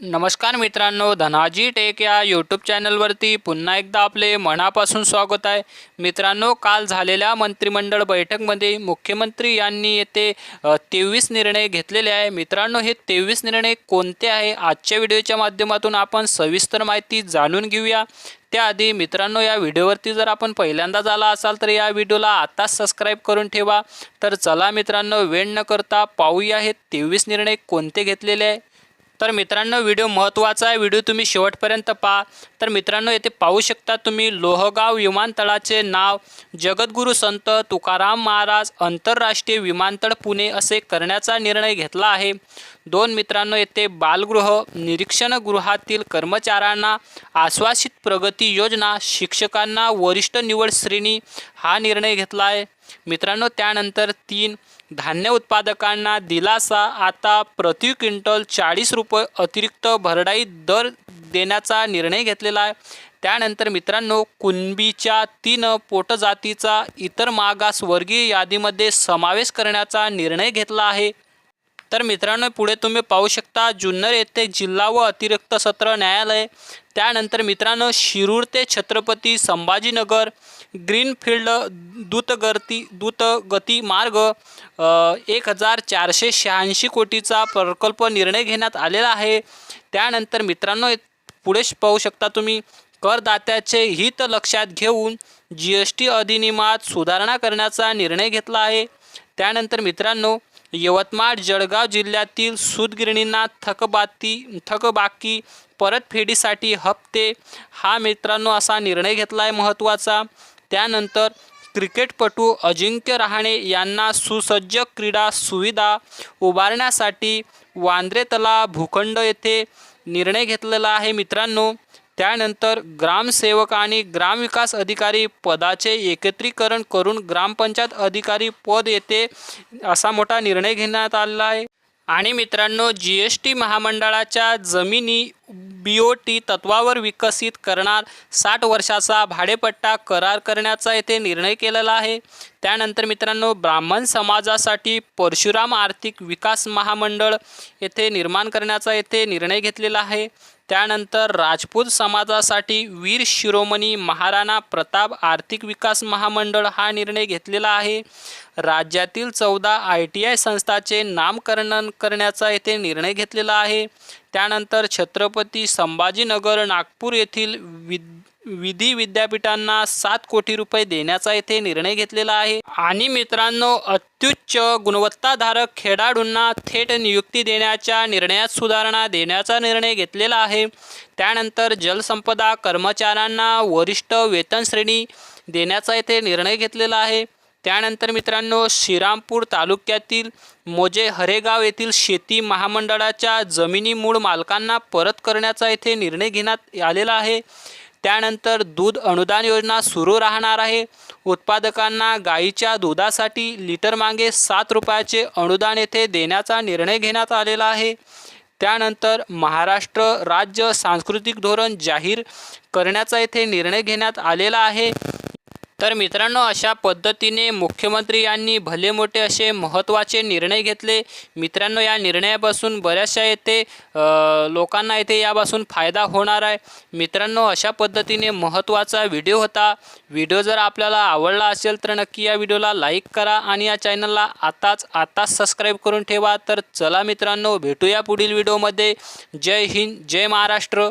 नमस्कार मित्रांनो धनाजी टेक या यूट्यूब चॅनलवरती पुन्हा एकदा आपले मनापासून स्वागत आहे. मित्रांनो काल झालेल्या मंत्रिमंडळ बैठकमध्ये मुख्यमंत्री यांनी येथे तेवीस निर्णय घेतलेले आहे. मित्रांनो हे तेवीस निर्णय कोणते आहे? आजच्या व्हिडिओच्या माध्यमातून आपण सविस्तर माहिती जाणून घेऊया. त्याआधी मित्रांनो या व्हिडिओवरती जर आपण पहिल्यांदा झाला असाल तर या व्हिडिओला आताच सबस्क्राईब करून ठेवा. तर चला मित्रांनो वेळ न करता पाहूया हे तेवीस निर्णय कोणते घेतलेले आहे. तर मित्रांनो व्हिडिओ महत्त्वाचा आहे. व्हिडिओ तुम्ही शेवटपर्यंत पहा. तर मित्रांनो येथे पाहू शकता तुम्ही लोहगाव विमानतळाचे नाव. जगद्गुरू संत तुकाराम महाराज आंतरराष्ट्रीय विमानतळ पुणे असे करण्याचा निर्णय घेतला आहे. दोन मित्रांनो येथे बालगृह निरीक्षणगृहातील कर्मचाऱ्यांना आश्वासित प्रगती योजना शिक्षकांना वरिष्ठ निवड श्रेणी हा निर्णय घेतला आहे मित्रांनो त्यानंतर तीन धान्य उत्पादकांना दिलासा आता प्रति क्विंटल चाळीस रुपये अतिरिक्त भरडाई दर देण्याचा निर्णय घेतलेला आहे. त्यानंतर मित्रांनो कुणबीच्या तीन पोटजातीचा इतर मागासवर्गीय यादीमध्ये समावेश करण्याचा निर्णय घेतला आहे. तर मित्रांनो पुढे तुम्ही पाहू शकता जुन्नर येथे जिल्हा व अतिरिक्त सत्र न्यायालय. त्यानंतर मित्रांनो शिरूर ते छत्रपती संभाजीनगर ग्रीनफील्ड दूतगती दूतगती मार्ग एक हजार चारशे शहाऐंशी कोटीचा प्रकल्प निर्णय घेण्यात आलेला आहे. त्यानंतर मित्रांनो पुढे पाहू शकता तुम्ही करदात्याचे हित लक्षात घेऊन जी एस टी अधिनियमात सुधारणा करण्याचा निर्णय घेतला आहे. त्यानंतर मित्रांनो यवतमाळ जळगाव जिल्ह्यातील सूतगिरणींना थकबाती थकबाकी परतफेडीसाठी हप्ते. हा मित्रांनो असा निर्णय घेतला आहे महत्त्वाचा. त्यानंतर क्रिकेटपटू अजिंक्य रहाणे यांना सुसज्ज क्रीडा सुविधा उभारण्यासाठी वांद्रे तलाव भूखंड येथे निर्णय घेतलेला आहे मित्रांनो. त्यानंतर ग्रामसेवक आणि ग्रामविकास अधिकारी पदाचे एकत्रीकरण करून ग्रामपंचायत अधिकारी पद येते असा मोठा निर्णय घेण्यात आलेला आहे. आणि मित्रांनो जी एस टी महामंडळाच्या जमिनी बी ओ टी तत्वावर विकसित करणार साठ वर्षाचा भाडेपट्टा करार करण्याचा येथे निर्णय केलेला आहे. त्यानंतर मित्रांनो ब्राह्मण समाजासाठी परशुराम आर्थिक विकास महामंडळ येथे निर्माण करण्याचा येथे निर्णय घेतलेला आहे. त्यानंतर राजपूत समाजासाठी वीर शिरोमणी महाराणा प्रताप आर्थिक विकास महामंडळ हा निर्णय घेतलेला आहे. राज्यातील चौदा आय टी आय संस्थाचे नामकरण करण्याचा येथे निर्णय घेतलेला आहे. त्यानंतर छत्रपती संभाजीनगर नागपूर येथील विद्या विधी विद्यापीठांना सात कोटी रुपये देण्याचा येथे निर्णय घेतलेला आहे. आणि मित्रांनो अत्युच्च गुणवत्ताधारक खेळाडूंना थेट नियुक्ती देण्याच्या निर्णयात सुधारणा देण्याचा निर्णय घेतलेला आहे. त्यानंतर जलसंपदा कर्मचाऱ्यांना वरिष्ठ वेतन श्रेणी देण्याचा येथे निर्णय घेतलेला आहे. त्यानंतर मित्रांनो श्रीरामपूर तालुक्यातील मोजे हरेगाव येथील शेती महामंडळाच्या जमिनी मूळ मालकांना परत करण्याचा येथे निर्णय घेण्यात आलेला आहे. त्यानंतर दूध अनुदान योजना सुरू राहणार आहे. उत्पादकांना गाईच्या दुधासाठी लिटर मागे सात रुपयाचे अनुदान येथे देण्याचा निर्णय घेण्यात आलेला आहे. त्यानंतर महाराष्ट्र राज्य सांस्कृतिक धोरण जाहीर करण्याचा येथे निर्णय घेण्यात आलेला आहे. तर मित्रांनो अशा पद्धतीने मुख्यमंत्री यांनी भले मोठे असे महत्त्वाचे निर्णय घेतले. मित्रांनो या निर्णयापासून बऱ्याचशा येथे लोकांना येथे यापासून फायदा होणार आहे. मित्रांनो अशा पद्धतीने महत्त्वाचा व्हिडिओ होता. व्हिडिओ जर आपल्याला आवडला असेल तर नक्की या व्हिडिओला लाईक करा आणि या चॅनलला आताच आताच सबस्क्राईब करून ठेवा. तर चला मित्रांनो भेटूया पुढील व्हिडिओमध्ये. जय हिंद जय महाराष्ट्र.